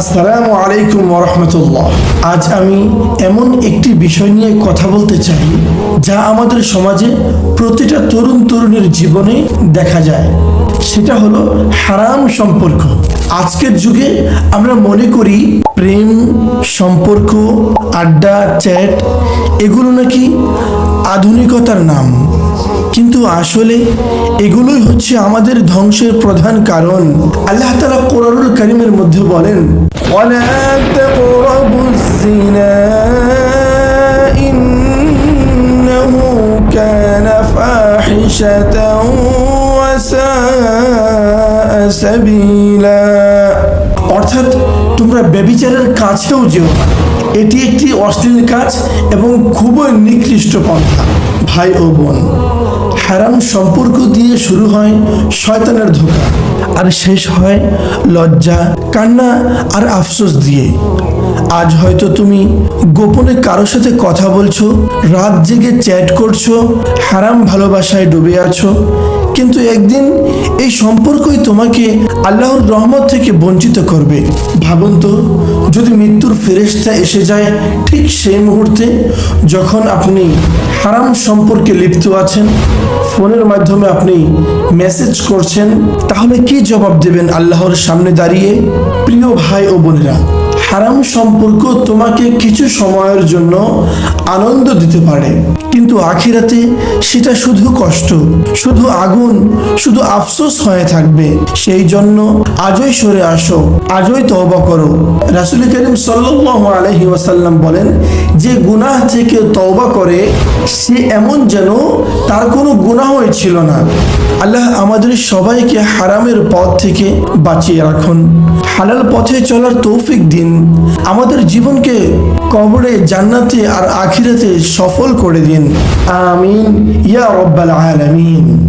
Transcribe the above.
আসসালামু আলাইকুম ওরহমতুল্লাহ আজ আমি এমন একটি বিষয় নিয়ে কথা বলতে চাই, যা আমাদের সমাজে প্রতিটা তরুণ তরুণীর জীবনে দেখা যায়। সেটা হলো হারাম সম্পর্ক। আজকের যুগে আমরা মনে করি প্রেম, সম্পর্ক, আড্ডা, চ্যাট, এগুলো নাকি আধুনিকতার নাম। কিন্তু আসলে এগুলোই হচ্ছে আমাদের ধ্বংসের প্রধান কারণ। আল্লাহ তালা কোরআনুল করিমের মধ্যে বলেন অর্থাৎ তোমরা ব্যবিচারের কাছেও যেও না এটি একটি অশ্লীল কাজ এবং খুবই নিকৃষ্ট পন্থা। ভাই ও বোন, হারাম সম্পর্ক দিয়ে শুরু হয় শয়তানের ধোকা, আর শেষ হয় লজ্জা, কান্না আর আফসোস দিয়ে। আজ হয়তো তুমি গোপনে কারোর সাথে কথা বলছো, রাত জেগে চ্যাট করছ, হারাম ভালোবাসায় ডুবে আছো কিন্তু একদিন এই সম্পর্কই তোমাকে আল্লাহর রহমত থেকে বঞ্চিত করবে। ভাবুন তো, যদি মৃত্যুর ফেরেশতা এসে যায় ঠিক সেই মুহূর্তে, যখন আপনি হারাম সম্পর্কে লিপ্ত আছেন, ফোনের মাধ্যমে আপনি মেসেজ করছেন, তাহলে কি জবাব দেবেন আল্লাহর সামনে দাঁড়িয়ে? প্রিয় ভাই ও বোনেরা হারাম সম্পর্ক তোমাকে কিছু সময়ের জন্য আনন্দ দিতে পারে। কিন্তু আখিরাতে সেটা শুধু কষ্ট, শুধু আগুন, শুধু আফসোস হয়ে থাকবে। সেই জন্য আজই সরে আসো, আজই তওবা করো। রাসুল করিম সাল্লাল্লাহু আলাইহি ওয়াসাল্লাম বলেন, যে গুনাহ থেকে তওবা করে, সে এমন যেন তার কোনো গুনাহই ছিল না। আল্লাহ আমাদের সবাইকে হারামের পথ থেকে বাঁচিয়ে রাখুন। হালাল পথে চলার তৌফিক দিন। আমাদের জীবনকে কবরে জান্নাতে আর আখিরাতে সফল করে দিন। আমিন। ইয়া রব্বাল আলামিন।